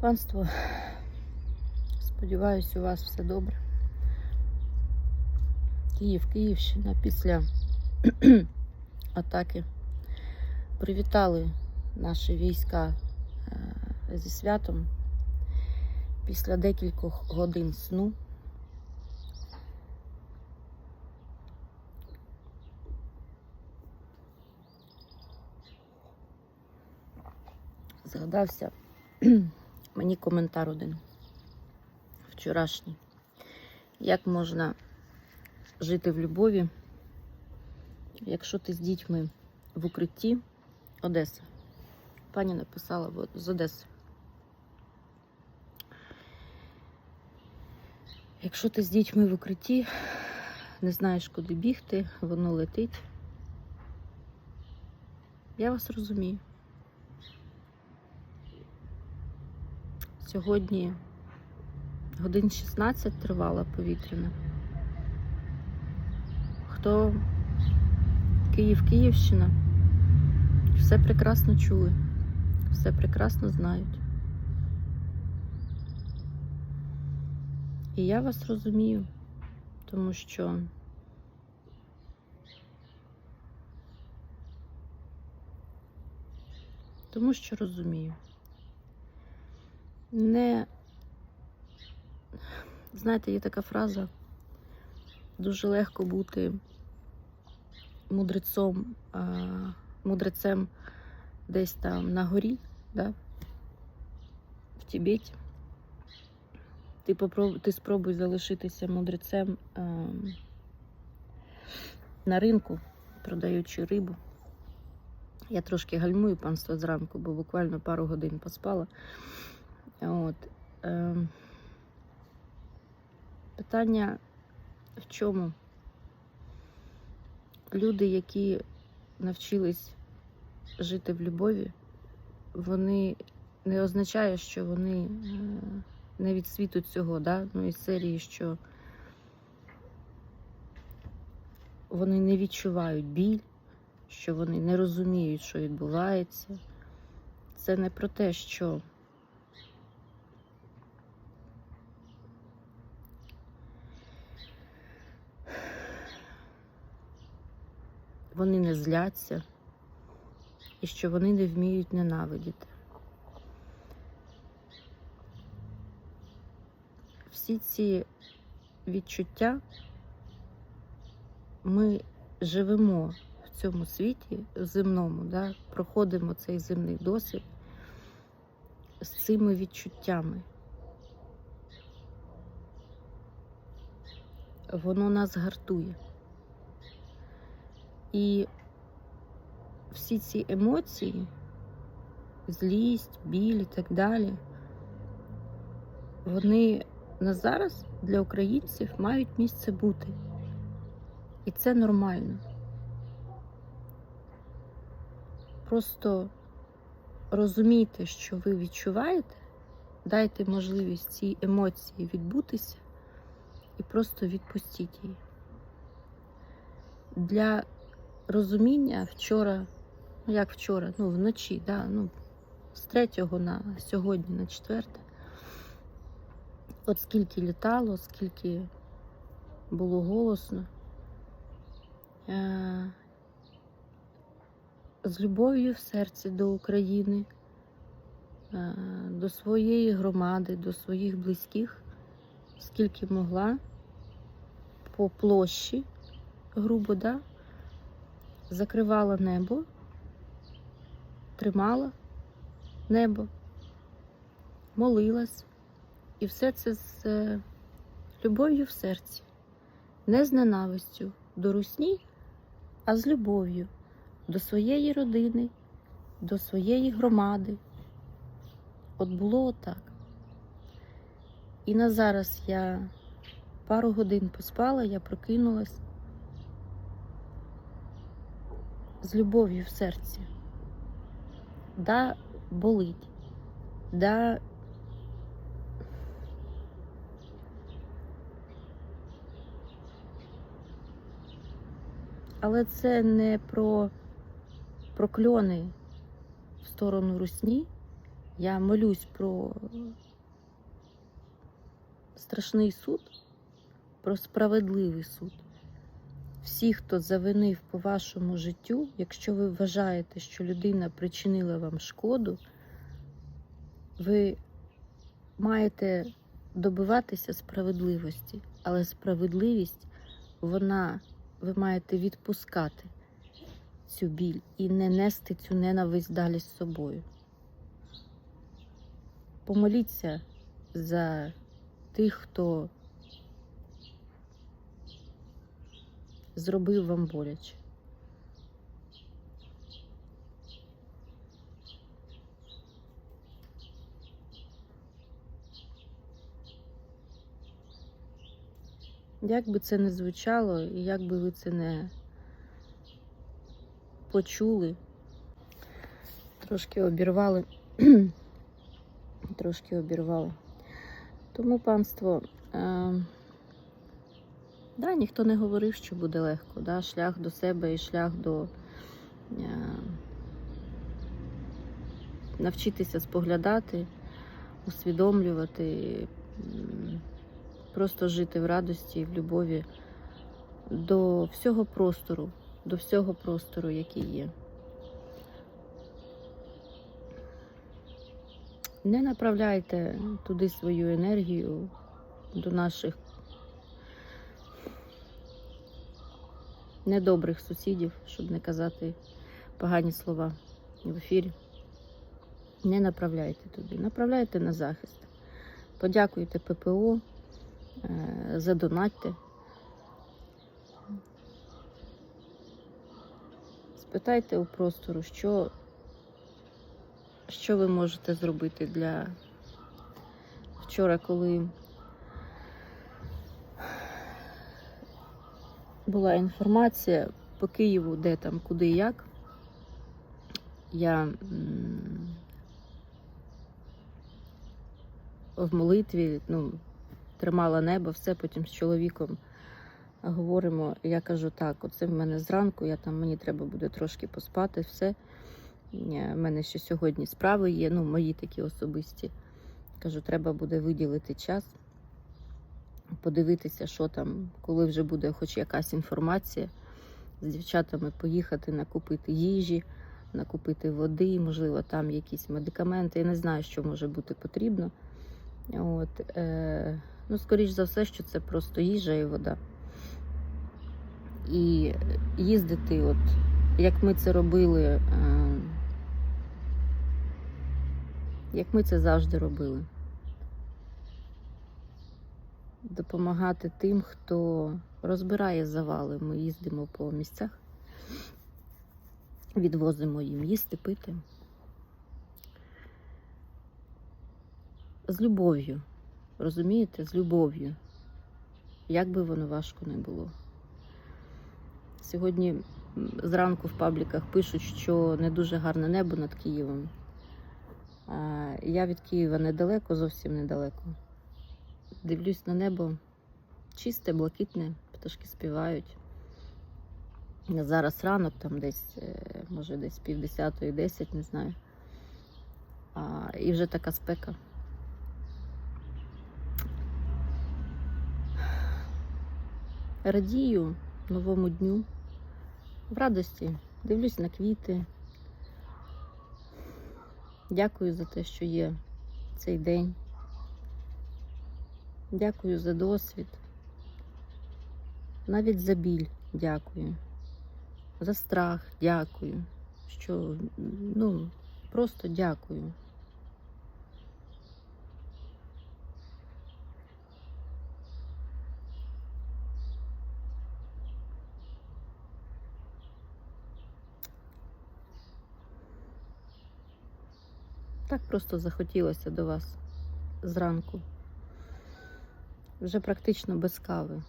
Панство, сподіваюсь, у вас все добре. Київ, Київщина після атаки привітали наші війська е, зі святом після декількох годин сну. Згадався мені коментар один вчорашній. Як можна жити в любові, якщо ти з дітьми в укритті Одеса? Пані написала з Одеси. Якщо ти з дітьми в укритті, не знаєш, куди бігти, воно летить. Я вас розумію. Сьогодні годин 16 тривала повітряна. Хто Київ, Київщина, все прекрасно чули, все прекрасно знають. І я вас розумію, тому що тому що розумію. Не знаєте, є така фраза дуже легко бути мудрецом, мудрецем десь там на горі, да? в Тібеті. Ти, попроб... ти спробуй залишитися мудрецем на ринку, продаючи рибу. Я трошки гальмую панство зранку, бо буквально пару годин поспала. От. Е, питання в чому? Люди, які навчились жити в любові, вони не означає, що вони е, не від світу цього, да? ну, із серії, що вони не відчувають біль, що вони не розуміють, що відбувається. Це не про те, що вони не зляться і що вони не вміють ненавидіти. Всі ці відчуття ми живемо в цьому світі земному, да? проходимо цей земний досвід з цими відчуттями. Воно нас гартує. І всі ці емоції, злість, біль і так далі, вони на зараз для українців мають місце бути. І це нормально. Просто розумійте, що ви відчуваєте, дайте можливість цій емоції відбутися і просто відпустіть її. Для розуміння вчора, ну як вчора, ну вночі, да, ну, з 3 на сьогодні, на 4. От скільки літало, скільки було голосно. Е, З любов'ю в серці до України, е, до своєї громади, до своїх близьких, скільки могла по площі, грубо, да, закривала небо, тримала небо, молилась. І все це з е, любов'ю в серці, не з ненавистю до русні, а з любов'ю до своєї родини, до своєї громади. От було отак. І на зараз я пару годин поспала, я прокинулась з любов'ю в серці. Да, болить, да, Але це не про прокльони в сторону русні. Я молюсь про страшний суд, про справедливий суд. Всі, хто завинив по вашому життю, якщо ви вважаєте, що людина причинила вам шкоду, ви маєте добиватися справедливості, але справедливість, вона, ви маєте відпускати цю біль і не нести цю ненависть далі з собою. Помоліться за тих, хто зробив вам боляче. Як би це не звучало, і як би ви це не почули, трошки обірвали, трошки обірвали. Тому, панство, е, да, ніхто не говорив, що буде легко. Да? Шлях до себе і шлях до е, навчитися споглядати, усвідомлювати, просто жити в радості, в любові до всього простору, до всього простору, який є. Не направляйте туди свою енергію до наших недобрих сусідів, щоб не казати погані слова в ефірі. Не направляйте туди, направляйте на захист. Подякуйте ППО, е, задонатьте. Спитайте у простору, що що ви можете зробити для вчора, коли була інформація по Києву, де там, куди і як. Я в молитві ну, тримала небо, все потім з чоловіком говоримо. Я кажу, так, оце в мене зранку, я там мені треба буде трошки поспати, все. У мене ще сьогодні справи є, ну, мої такі особисті. Кажу, треба буде виділити час, подивитися, що там, коли вже буде хоч якась інформація. З дівчатами поїхати накупити їжі, накупити води, можливо, там якісь медикаменти. Я не знаю, що може бути потрібно. От, е, ну, скоріш за все, що це просто їжа і вода. І їздити, от, як ми це робили. Е, як ми це завжди робили. Допомагати тим, хто розбирає завали. Ми їздимо по місцях, відвозимо їм їсти, пити. З любов'ю. Розумієте, з любов'ю. Як би воно важко не було. Сьогодні зранку в пабліках пишуть, що не дуже гарне небо над Києвом. Я від Києва недалеко, зовсім недалеко. Дивлюсь на небо чисте, блакитне, пташки співають. Зараз ранок, там десь, е, може, десь півдесятої, десять, не знаю. А, І вже така спека. Радію новому дню, в радості, дивлюсь на квіти. Дякую за те, що є цей день. Дякую за досвід. Навіть за біль дякую. За страх дякую. Що, ну, просто дякую. Так просто захотілося до вас зранку. Вже практично без кави.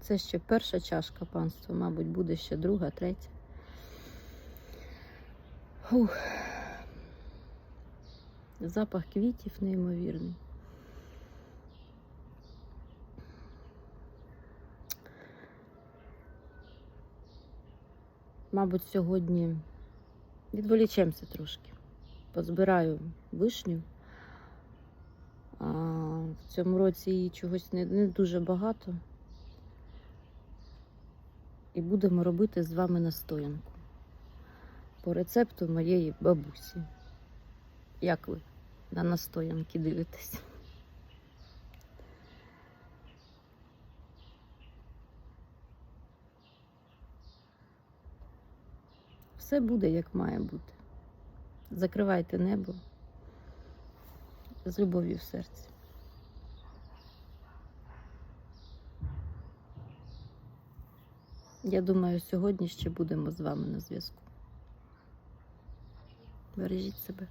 Це ще перша чашка панства, мабуть, буде ще друга, третя. Ух. Запах квітів неймовірний. Мабуть, сьогодні відволічемося трошки позбираю вишню. Цьому році її чогось не, не дуже багато. І будемо робити з вами настоянку по рецепту моєї бабусі. Як ви на настоянки дивитесь? Все буде як має бути. Закривайте небо з любов'ю в серці. Я думаю, сьогодні ще будемо з вами на зв'язку. Бережіть себе.